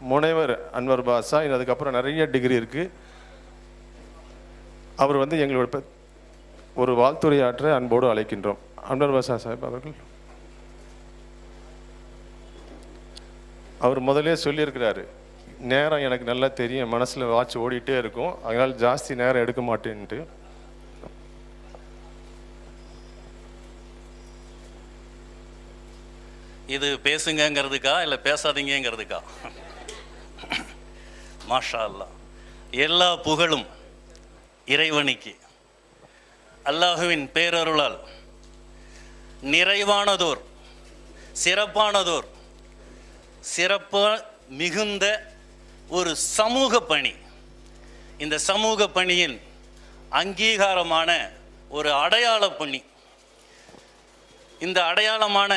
முனைவர் அன்வர் பாஷா இன்னும் அதுக்கப்புறம் நிறைய டிகிரி இருக்குது அவர் வந்து எங்களோட ஒரு வாழ்த்துரையாற்ற அன்போடு அழைக்கின்றோம். அன்வர் பாஷா சாஹிப் அவர்கள். அவர் முதலே சொல்லியிருக்கிறாரு நேரம் எனக்கு நல்லா தெரியும் மனசில் வாட்ச் ஓடிட்டே இருக்கும். அதனால் ஜாஸ்தி நேரம் எடுக்க மாட்டேன்ட்டு. இது பேசுங்கங்கிறதுக்கா இல்லை பேசாதீங்கங்கிறதுக்கா? மாஷா அல்லாஹ் எல்லா புகழும் இறைவனுக்கு. அல்லாஹுவின் பேரருளால் நிறைவானதோர் சிறப்பானதோர் சிறப்பா மிகுந்த ஒரு சமூக பணி. இந்த சமூக பணியின் அங்கீகாரமான ஒரு அடையாள பணி. இந்த அடையாளமான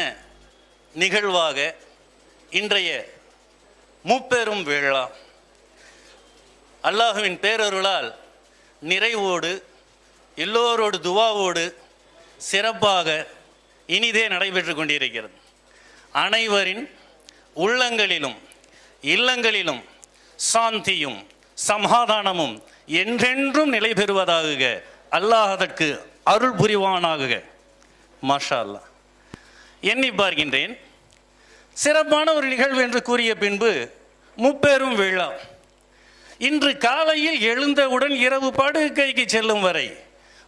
நிகழ்வாக இன்றைய முப்பெரும் விழா அல்லாஹுவின் பேரருளால் நிறைவோடு எல்லோரோடு துவாவோடு சிறப்பாக இனிதே நடைபெற்று கொண்டிருக்கிறது. அனைவரின் உள்ளங்களிலும் இல்லங்களிலும் சாந்தியும் சமாதானமும் என்றென்றும் நிலை பெறுவதாக அல்லாஹ் அதற்கு அருள் புரிவானாகுக. மாஷா அல்லாஹ் எண்ணி பார்க்கின்றேன். சிறப்பான ஒரு நிகழ்வு என்று கூறிய பின்பு முப்பெரும் விழா இன்று காலையில் எழுந்தவுடன் இரவு படுக்கைக்கு செல்லும் வரை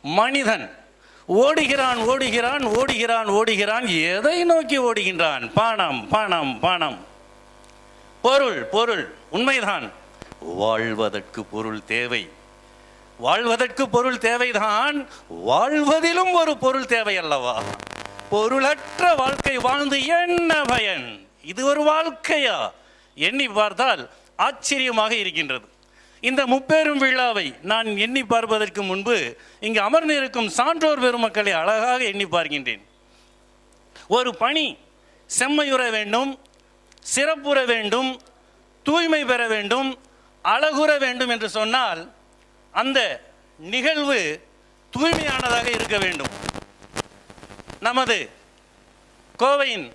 மனிதன் ஓடுகிறான் ஓடுகிறான் ஓடுகிறான் ஓடுகிறான் எதை நோக்கி ஓடுகின்றான்? பணம் பணம் பணம் பொருள் பொருள் உண்மைதான். வாழ்வதற்கு பொருள் தேவை. வாழ்வதற்கு பொருள் தேவைதான். வாழ்வதிலும் ஒரு பொருள் தேவை அல்லவா? பொருளற்ற வாழ்க்கை வாழ்ந்து என்ன பயன்? இது ஒரு வாழ்க்கையா? எண்ணி பார்த்தால் ஆச்சரியமாக இருக்கின்றது. இந்த முப்பெரும் விழாவை நான் எண்ணி பார்ப்பதற்கு முன்பு இங்கு அமர்ந்திருக்கும் சான்றோர் பெருமக்களை அழகாக எண்ணி பார்க்கின்றேன். ஒரு பணி செம்மையுற வேண்டும் சிறப்புற வேண்டும் தூய்மை பெற வேண்டும் அழகுற வேண்டும் என்று சொன்னால் அந்த நிகழ்வு தூய்மையானதாக இருக்க வேண்டும். நமது கோவையின்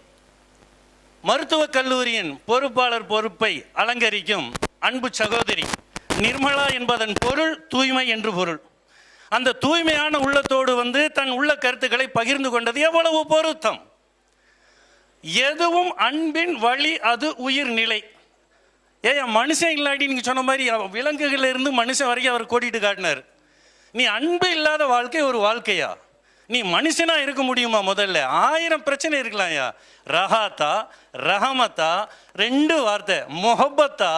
மருத்துவக் கல்லூரியின் பொறுப்பாளர் பொறுப்பை அலங்கரிக்கும் அன்பு சகோதரி நிர்மலா என்பதன் பொருள் தூய்மை என்று பொருள். அந்த தூய்மையான உள்ளத்தோடு வந்து தன் உள்ள கருத்துக்களை பகிர்ந்து கொண்டது எவ்வளவு பொருத்தம். எதுவும் அன்பின் வழி அது உயிர் நிலை. ஏன் மனுஷன் இல்லாட்டி நீங்க சொன்ன மாதிரி விலங்குகள் இருந்து மனுஷன் வரைக்கும் அவர் கோடிட்டு காட்டினார். நீ அன்பு இல்லாத வாழ்க்கை ஒரு வாழ்க்கையா? நீ மனுஷனா இருக்க முடியுமா முதல்ல? ஆயிரம் பிரச்சனை இருக்கலாம்யா ரஹாத்தா ரஹமத்தா ரெண்டு வார்த்தை. மொஹப்பத்தா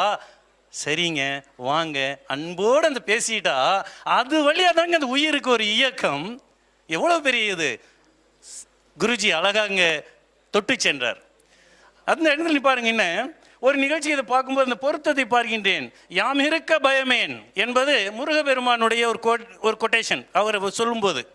சரிங்க வாங்க. அன்போடு அந்த பேசிட்டா அது வழியாக தாங்க அந்த உயிருக்கு ஒரு இயக்கம். எவ்வளோ பெரிய இது? குருஜி அழகாங்க தொட்டு சென்றார். அந்த இடத்துல நீ பாருங்க என்ன? ஒரு நிகழ்ச்சி இதை பார்க்கும்போது அந்த பொருத்தத்தை பார்க்கின்றேன். யாம் இருக்க பயமேன் என்பது முருகபெருமானுடைய ஒரு கோட் ஒரு கொட்டேஷன் அவர் சொல்லும்போது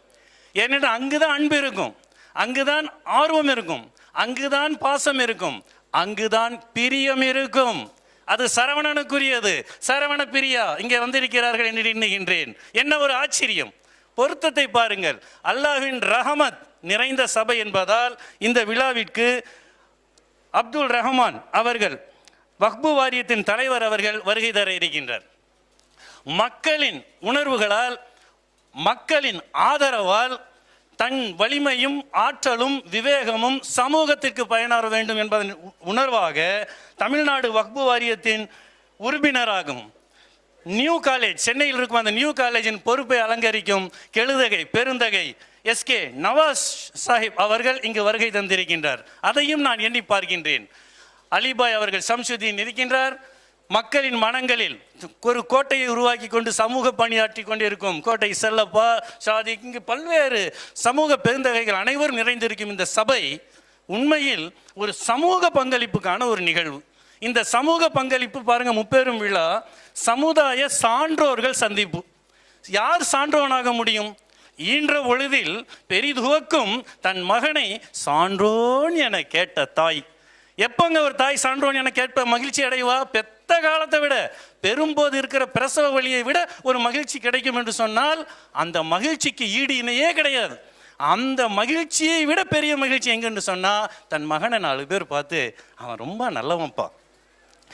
ஏனென்றால் அங்குதான் அன்பு இருக்கும். அங்குதான் ஆர்வம் இருக்கும். அங்குதான் பாசம் இருக்கும். அங்குதான் பிரியம் இருக்கும். அது சரவணனுக்குரியது. சரவண பிரியா இங்கே வந்திருக்கிறார்கள் என்று எண்ணுகின்றேன். என்ன ஒரு ஆச்சரியம். பொருத்தத்தை பாருங்கள். அல்லாஹின் ரஹமத் நிறைந்த சபை என்பதால் இந்த விழாவிற்கு அப்துல் ரஹ்மான் அவர்கள் வக்பு வாரியத்தின் தலைவர் அவர்கள் வருகை தர இருக்கின்றார். மக்களின் உணர்வுகளால் மக்களின் ஆதரவால் தன் வலிமையும் ஆற்றலும் விவேகமும் சமூகத்திற்கு பயனாற வேண்டும் என்பதன் உணர்வாக தமிழ்நாடு வக்பு வாரியத்தின் உறுப்பினராகும். நியூ காலேஜ் சென்னையில் இருக்கும் அந்த நியூ காலேஜின் பொறுப்பை அலங்கரிக்கும் கெழுதகை பெருந்தகை எஸ்கே நவாஸ் சாஹிப் அவர்கள் இங்கு வருகை தந்திருக்கின்றார். அதையும் நான் எண்ணி பார்க்கின்றேன். அலிபாய் அவர்கள் சம்சுதீன் இருக்கின்றார். மக்களின் மனங்களில் ஒரு கோட்டையை உருவாக்கி கொண்டு சமூக பணியாற்றி கொண்டிருக்கும் கோட்டை செல்லப்பா சாதி இங்கு பல்வேறு சமூக பெருந்தகைகள் அனைவரும் நிறைந்திருக்கும் இந்த சபை உண்மையில் ஒரு சமூக பங்களிப்புக்கான ஒரு நிகழ்வு. இந்த சமூக பங்களிப்பு பாருங்க முப்பெரும் விழா சமுதாய சான்றோர்கள் சந்திப்பு. யார் சான்றோனாக முடியும்? ஈன்ற பொழுதில் பெரிதுவக்கும் தன் மகனை சான்றோன் என கேட்ட தாய். எப்பங்க ஒரு தாய் சான்றோன் என கேட்ப மகிழ்ச்சி அடைவா? பெத்த காலத்தை விட பெறும்போது இருக்கிற பிரசவ வழியை விட ஒரு மகிழ்ச்சி கிடைக்கும் என்று சொன்னால் அந்த மகிழ்ச்சிக்கு ஈடு இணையே கிடையாது. அந்த மகிழ்ச்சியை விட பெரிய மகிழ்ச்சி எங்கன்னு சொன்னால் தன் மகனை நாலு பேர் பார்த்து அவன் ரொம்ப நல்லவன்ப்பா.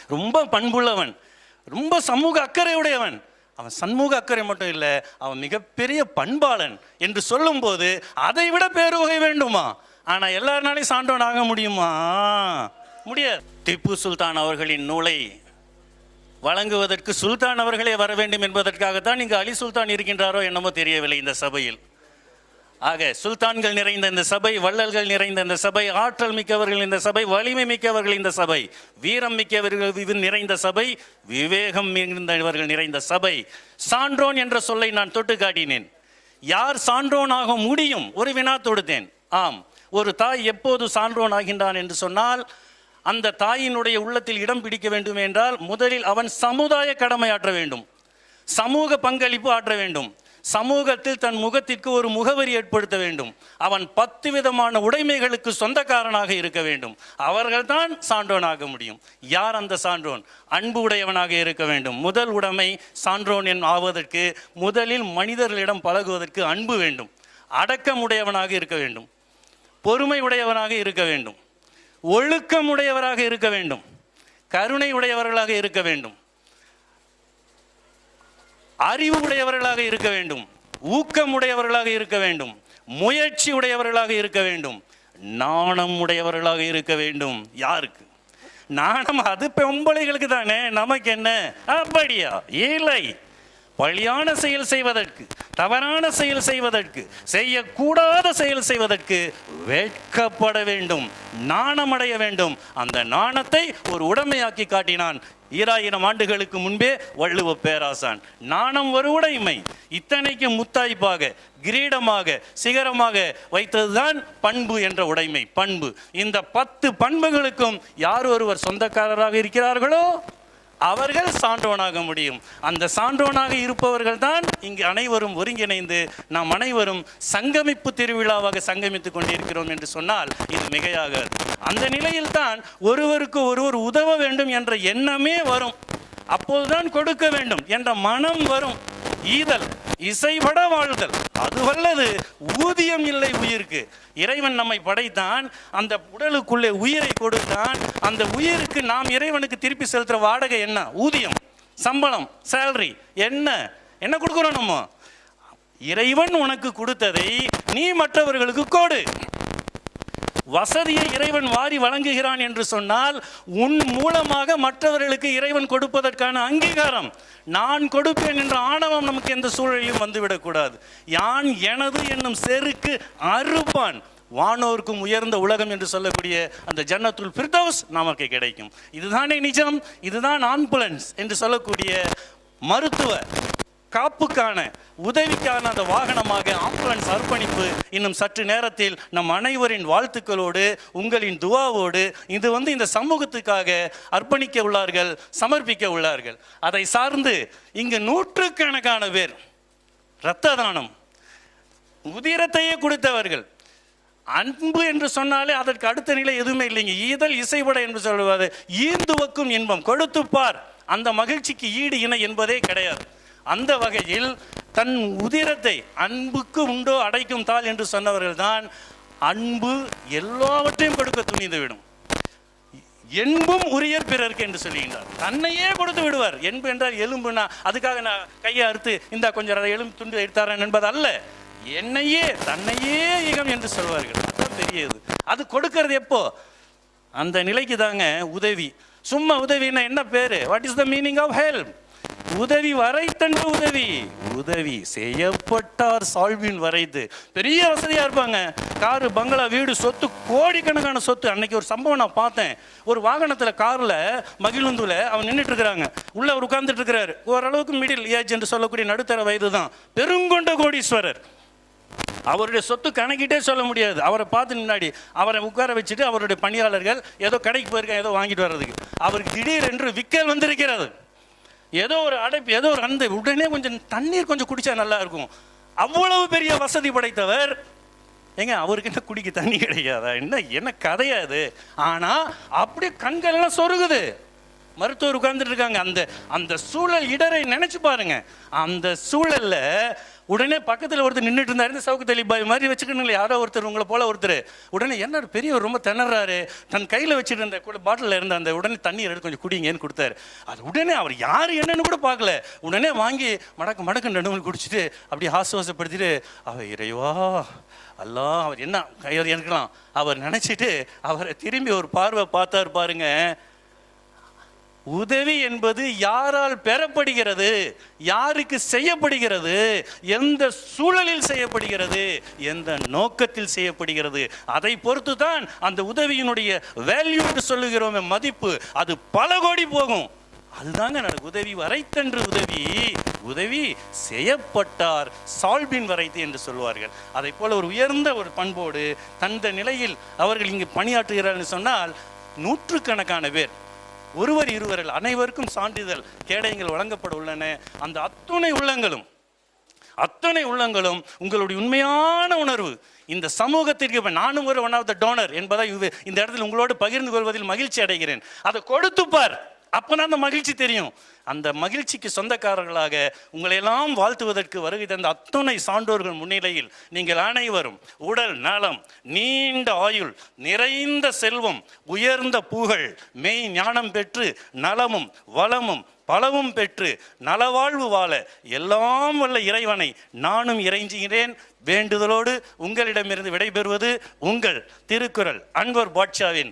ரொம்ப பண்புள்ளவன். ரொம்ப சமூக அக்கறை உடையவன் அவன் சண்முக அக்கறை மட்டும் இல்லை அவன் மிகப்பெரிய பண்பாளன். என்று சொல்லும்போது அதை விட பேருவகை வேண்டுமா? ஆனால் எல்லாருனாலையும் சான்றோன் ஆக முடியுமா? முடியாது. திப்பு சுல்தான் அவர்களின் நூலை வழங்குவதற்கு சுல்தான் அவர்களே வர வேண்டும் என்பதற்காகத்தான் இங்கு அலி சுல்தான் இருக்கின்றாரோ என்னமோ தெரியவில்லை இந்த சபையில். ஆக சுல்தான்கள் நிறைந்த இந்த சபை வள்ளல்கள் நிறைந்த இந்த சபை ஆற்றல் மிக்கவர்கள் இந்த சபை வலிமை மிக்கவர்கள் இந்த சபை வீரம் மிக்கவர்கள் நிறைந்த சபை விவேகம் மிகுந்தவர்கள் நிறைந்த சபை. சான்றோன் என்ற சொல்லை நான் தொட்டு காட்டினேன். யார் சான்றோனாக முடியும்? ஒரு வினா தொடுத்தேன். ஆம். ஒரு தாய் எப்போது சான்றோன் ஆகின்றான் என்று சொன்னால் அந்த தாயினுடைய உள்ளத்தில் இடம் பிடிக்க வேண்டும் என்றால் முதலில் அவன் சமுதாய கடமையாற்ற வேண்டும். சமூக பங்களிப்பு ஆற்ற வேண்டும். சமூகத்தில் தன் முகத்திற்கு ஒரு முகவரி ஏற்படுத்த வேண்டும். அவன் பத்து விதமான உடைமைகளுக்கு சொந்தக்காரனாக இருக்க வேண்டும். அவர்கள்தான் சான்றோனாக முடியும். யார் அந்த சான்றோன்? அன்பு உடையவனாக இருக்க வேண்டும். முதல் உடைமை சான்றோன் என் ஆவதற்கு முதலில் மனிதர்களிடம் பழகுவதற்கு அன்பு வேண்டும். அடக்கமுடையவனாக இருக்க வேண்டும். பொறுமை உடையவனாக இருக்க வேண்டும். ஒழுக்கம் உடையவராக இருக்க வேண்டும். கருணை உடையவர்களாக இருக்க வேண்டும். அறிவு உடையவர்களாக இருக்க வேண்டும். ஊக்கம் உடையவர்களாக இருக்க வேண்டும். முயற்சி உடையவர்களாக இருக்க வேண்டும். நாணம் உடையவர்களாக இருக்க வேண்டும். யாருக்கு? நாணம் அது பொம்பளைகளுக்கு தானே. நமக்கு என்ன? அப்படியா? இல்லை. பழியான செயல் செய்வதற்கு தவறான செயல் செய்வதற்கு செய்யக்கூடாத செயல் செய்வதற்கு வேட்கப்பட வேண்டும் நாணமடைய வேண்டும். அந்த நாணத்தை ஒரு உடைமையாக்கி காட்டினான். ஈராயிரம் ஆண்டுகளுக்கு முன்பே வள்ளுவ பேராசான். நாணம் ஒரு உடைமை. இத்தனைக்கு முத்தாய்ப்பாக கிரீடமாக சிகரமாக வைத்ததுதான் பண்பு என்ற உடைமை பண்பு. இந்த பத்து பண்புகளுக்கும் யார் ஒருவர் சொந்தக்காரராக இருக்கிறார்களோ? அவர்கள் சான்றோனாக முடியும். அந்த சான்றோனாக இருப்பவர்கள் தான் இங்கு அனைவரும் ஒருங்கிணைந்து நாம் அனைவரும் சங்கமிப்பு திருவிழாவாக சங்கமித்துக் கொண்டிருக்கிறோம் என்று சொன்னால் இது மிகையாகாது அந்த நிலையில்தான் ஒருவருக்கு ஒருவர் உதவ வேண்டும் என்ற எண்ணமே வரும். அப்போதுதான் கொடுக்க வேண்டும் என்ற மனம் வரும். ஈதல் இசைபட வாழ்தல். அது வல்லது ஊதியம் இல்லை உயிருக்கு. இறைவன் நம்மை படைத்தான் அந்த உடலுக்குள்ளே உயிரை கொடுத்தான் அந்த உயிருக்கு நாம் இறைவனுக்கு திருப்பி செலுத்துற வாடகை என்ன? ஊதியம் சம்பளம் சேலரி என்ன? என்ன கொடுக்குறோம் நம்ம? இறைவன் உனக்கு கொடுத்ததை நீ மற்றவர்களுக்கு கோடு. வசதியை இறைவன் வாரி வழங்குகிறான் என்று சொன்னால் உன் மூலமாக மற்றவர்களுக்கு இறைவன் கொடுப்பதற்கான அங்கீகாரம் நான் கொடுப்பேன் என்ற ஆணவம் நமக்கு எந்த சூழலிலும் வந்துவிடக்கூடாது. யான் எனது என்னும் செருக்கு அறுப்பான். வானோருக்கும் உயர்ந்த உலகம் என்று சொல்லக்கூடிய அந்த ஜன்னத்துல் பிர்தவுஸ் நமக்கு கிடைக்கும். இதுதானே நிஜம்? இதுதான் ஆம்புலன்ஸ் என்று சொல்லக்கூடிய மருத்துவ காப்புக்கான உதவிக்கான அந்த வாகனமாக ஆம்புலன்ஸ் அர்ப்பணிப்பு இன்னும் சற்று நேரத்தில் நம் அனைவரின் வாழ்த்துக்களோடு உங்களின் துவாவோடு இது வந்து இந்த சமூகத்துக்காக அர்ப்பணிக்க உள்ளார்கள் சமர்ப்பிக்க உள்ளார்கள். அதை சார்ந்து இங்கு நூற்றுக்கணக்கான பேர் இரத்த தானம் உதிரத்தையே கொடுத்தவர்கள். அன்பு என்று சொன்னாலே அதற்கு அடுத்த நிலை எதுவுமே இல்லைங்க. ஈதல் இசைபட என்று சொல்லுவாரு ஈர்ந்துவக்கும் இன்பம் கொடுத்துப்பார். அந்த மகிழ்ச்சிக்கு ஈடு இணை என்பதே கிடையாது. அந்த வகையில் தன் உதிரத்தை அன்புக்கு உண்டோ அடைக்கும் தாள் என்று சொன்னவர்கள் தான் அன்பு எல்லாவற்றையும் கொடுக்க துணிந்துவிடும். என்பும் உரியர் பிறருக்கு என்று சொல்லுகின்றார். தன்னையே கொடுத்து விடுவார். என்பு என்றால் எலும்புனா அதுக்காக நான் கையை அறுத்து இந்த கொஞ்சம் அதை எலும்பு துண்டு எடுத்தாரன் என்பது அல்ல. என்னையே தன்னையே இகம் என்று சொல்வார்கள். அதுதான் பெரியது. அது கொடுக்கிறது எப்போ? அந்த நிலைக்கு தாங்க உதவி. சும்மா உதவின்னா என்ன பேரு? What is the meaning of help உதவி வரைத்தன்று உதவி. உதவி செய்யப்பட்டார் சால்வின் வரைத்து பெரிய வசதியா இருப்பாங்க. காரு பங்களா வீடு சொத்து கோடிக்கணக்கான சொத்து. அன்னைக்கு ஒரு சம்பவம் நான் பார்த்தேன். ஒரு வாகனத்துல கார்ல மகிழுந்துல அவன் நின்றுட்டு இருக்கிறாங்க உள்ள அவர் உட்கார்ந்துட்டு இருக்கிறாரு ஓரளவுக்கு மிடில் ஏஜ் என்று சொல்லக்கூடிய நடுத்தர வயது தான். பெருங்கொண்ட கோடீஸ்வரர். அவருடைய சொத்து கணக்கிட்டே சொல்ல முடியாது. அவரை பார்த்து முன்னாடி அவரை உட்கார வச்சுட்டு அவருடைய பணியாளர்கள் ஏதோ கடைக்கு போயிருக்காங்க ஏதோ வாங்கிட்டு வர்றதுக்கு. அவருக்கு திடீரென்று விக்கல் வந்திருக்கிறது. ஏதோ ஒரு அடைப்பு ஏதோ ஒரு அந்த உடனே கொஞ்சம் தண்ணீர் கொஞ்சம் குடிச்சா நல்லா இருக்கும் அவ்வளவு பெரிய வசதி படைத்தவர். ஏங்க அவருக்கு என்ன குடிக்க தண்ணி கிடையாதா? என்ன என்ன கதையா இது? ஆனா அப்படியே கண்கள் எல்லாம் சொருகுது. மருத்துவர் உட்கார்ந்துட்டு இருக்காங்க. அந்த அந்த சூழல் இடரை நினைச்சு பாருங்க. அந்த சூழல்ல உடனே பக்கத்தில் ஒருத்தர் நின்றுட்டு இருந்தார் இந்த சவுக்கு தெளிப்பாய் மாதிரி வச்சுக்கணுங்களே யாரோ ஒருத்தர் உங்களை போல ஒருத்தர். உடனே என்ன பெரியவர் ரொம்ப திணறாரு. தன் கையில் வச்சுட்டு இருந்த கூட பாட்டிலில் இருந்த அந்த உடனே தண்ணீர் எடுத்து கொஞ்சம் குடிங்கன்னு கொடுத்தாரு. அது உடனே அவர் யார் என்னன்னு கூட பார்க்கல. உடனே வாங்கி மடக்கு மடக்கு நடுவில் குடிச்சிட்டு அப்படியே ஆசுவாசப்படுத்திட்டு அவர் இறைவா அல்லா அவர் என்ன கையர் எனக்கலாம் அவர் நினச்சிட்டு அவரை திரும்பி ஒரு பார்வை பார்த்தார் பாருங்க. உதவி என்பது யாரால் பெறப்படுகிறது? யாருக்கு செய்யப்படுகிறது? எந்த சூழலில் செய்யப்படுகிறது? எந்த நோக்கத்தில் செய்யப்படுகிறது? அதை பொறுத்து தான் அந்த உதவியினுடைய வேல்யூ என்று சொல்லுகிறோமே மதிப்பு. அது பல கோடி போகும். அதுதாங்க நடக்கு உதவி வரைத்தன்று உதவி. உதவி செய்யப்பட்டார் சால்பின் வரைத்து என்று சொல்வார்கள். அதை போல ஒரு உயர்ந்த ஒரு பண்போடு தந்த நிலையில் அவர்கள் இங்கு பணியாற்றுகிறார்கள் சொன்னால் நூற்றுக்கணக்கான பேர் ஒருவர் இருவரில் அனைவருக்கும் சான்றிதழ் கேடயங்கள் வழங்கப்பட உள்ளன. அந்த அத்துணை உள்ளங்களும் அத்தனை உள்ளங்களும் உங்களுடைய உண்மையான உணர்வு. இந்த சமூகத்திற்கு இப்போ நானும் ஒரு ஒன் ஆஃப் த டோனர் என்பதை இந்த இடத்தில் உங்களோடு பகிர்ந்து கொள்வதில் மகிழ்ச்சி அடைகிறேன். அதை கொடுத்துப்பார் அப்பதான் அந்த மகிழ்ச்சி தெரியும். அந்த மகிழ்ச்சிக்கு சொந்தக்காரர்களாக உங்களையெல்லாம் வாழ்த்துவதற்கு வருகை தந்த அத்தனை சான்றோர்கள் முன்னிலையில் நீங்கள் அனைவரும் உடல் நலம் நீண்ட ஆயுள் நிறைந்த செல்வம் உயர்ந்த புகழ் மெய் ஞானம் பெற்று நலமும் வளமும் பலவும் பெற்று நலவாழ்வு வாழ எல்லாம் வல்ல இறைவனை நானும் இறைஞ்சுகிறேன். வேண்டுதலோடு உங்களிடமிருந்து விடைபெறுவது உங்கள் திருக்குறள் அன்வர் பாட்ஷாவின்